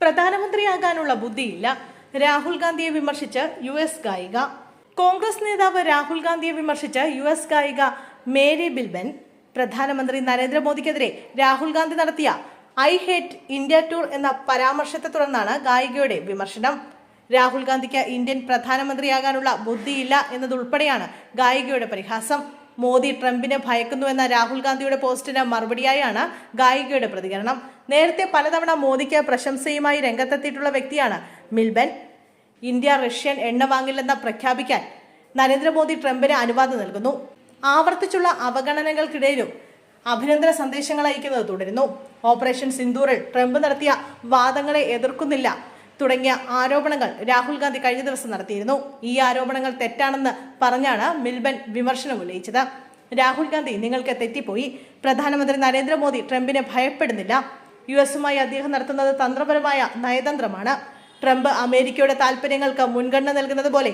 പ്രധാനമന്ത്രിയാകാനുള്ള ബുദ്ധിയില്ല. രാഹുൽ ഗാന്ധിയെ വിമർശിച്ച് U S ഗായിക. കോൺഗ്രസ് നേതാവ് രാഹുൽ ഗാന്ധിയെ വിമർശിച്ച് യു എസ് ഗായിക മേരി ബിൽബൻ. പ്രധാനമന്ത്രി നരേന്ദ്രമോദിക്കെതിരെ രാഹുൽ ഗാന്ധി നടത്തിയ ഐ ഹേറ്റ് ഇന്ത്യ ടൂർ എന്ന പരാമർശത്തെ തുടർന്നാണ് ഗായികയുടെ വിമർശനം. രാഹുൽ ഗാന്ധിക്ക് ഇന്ത്യൻ പ്രധാനമന്ത്രിയാകാനുള്ള ബുദ്ധിയില്ല എന്നതുൾപ്പെടെയാണ് ഗായികയുടെ പരിഹാസം. മോദി ട്രംപിനെ ഭയക്കുന്നുവെന്ന രാഹുൽ ഗാന്ധിയുടെ പോസ്റ്റിന് മറുപടിയായാണ് ഗായികയുടെ പ്രതികരണം. നേരത്തെ പലതവണ മോദിക്ക് പ്രശംസയുമായി രംഗത്തെത്തിയിട്ടുള്ള വ്യക്തിയാണ് മിൽബൻ. ഇന്ത്യ റഷ്യൻ എണ്ണ വാങ്ങില്ലെന്ന് പ്രഖ്യാപിക്കാൻ നരേന്ദ്രമോദി ട്രംപിന് അനുവാദം നൽകുന്നു. ആവർത്തിച്ചുള്ള അവഗണനകൾക്കിടയിലും അഭിനന്ദന സന്ദേശങ്ങൾ അയക്കുന്നത് തുടരുന്നു. ഓപ്പറേഷൻ സിന്ദൂറിൽ ട്രംപ് നടത്തിയ വാദങ്ങളെ എതിർക്കുന്നില്ല തുടങ്ങിയ ആരോപണങ്ങൾ രാഹുൽ ഗാന്ധി കഴിഞ്ഞ ദിവസം നടത്തിയിരുന്നു. ഈ ആരോപണങ്ങൾ തെറ്റാണെന്ന് പറഞ്ഞാണ് മിൽബൻ വിമർശനം ഉന്നയിച്ചത്. രാഹുൽ ഗാന്ധി നിങ്ങൾക്ക് തെറ്റിപ്പോയി. പ്രധാനമന്ത്രി നരേന്ദ്രമോദി ട്രംപിനെ ഭയപ്പെടുന്നില്ല. യു എസുമായി അദ്ദേഹം നടത്തുന്നത് തന്ത്രപരമായ നയതന്ത്രമാണ്. ട്രംപ് അമേരിക്കയുടെ താൽപ്പര്യങ്ങൾക്ക് മുൻഗണന നൽകുന്നത് പോലെ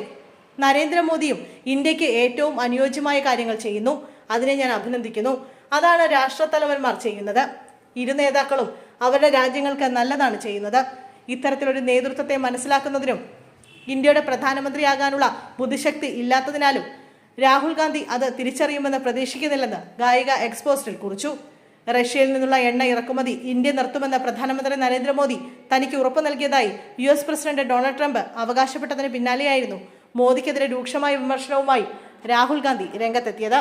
നരേന്ദ്രമോദിയും ഇന്ത്യയ്ക്ക് ഏറ്റവും അനുയോജ്യമായ കാര്യങ്ങൾ ചെയ്യുന്നു. അതിനെ ഞാൻ അഭിനന്ദിക്കുന്നു. അതാണ് രാഷ്ട്രത്തലവന്മാർ ചെയ്യുന്നത്. ഇരു നേതാക്കളും അവരുടെ രാജ്യങ്ങൾക്ക് നല്ലതാണ് ചെയ്യുന്നത്. ഇത്തരത്തിലൊരു നേതൃത്വത്തെ മനസ്സിലാക്കുന്നതിനും ഇന്ത്യയുടെ പ്രധാനമന്ത്രിയാകാനുള്ള ബുദ്ധിശക്തി ഇല്ലാത്തതിനാലും രാഹുൽ ഗാന്ധി അത് തിരിച്ചറിയുമെന്ന് പ്രതീക്ഷിക്കുന്നില്ലെന്ന് ഗായിക എക്സ്പോസ്റ്റിൽ കുറിച്ചു. റഷ്യയിൽ നിന്നുള്ള എണ്ണ ഇറക്കുമതി ഇന്ത്യ നിർത്തുമെന്ന് പ്രധാനമന്ത്രി നരേന്ദ്രമോദി തനിക്ക് ഉറപ്പു നൽകിയതായി U S president Donald Trump അവകാശപ്പെട്ടതിന് പിന്നാലെയായിരുന്നു മോദിക്കെതിരെ രൂക്ഷമായ വിമർശനവുമായി രാഹുൽ ഗാന്ധി രംഗത്തെത്തിയത്.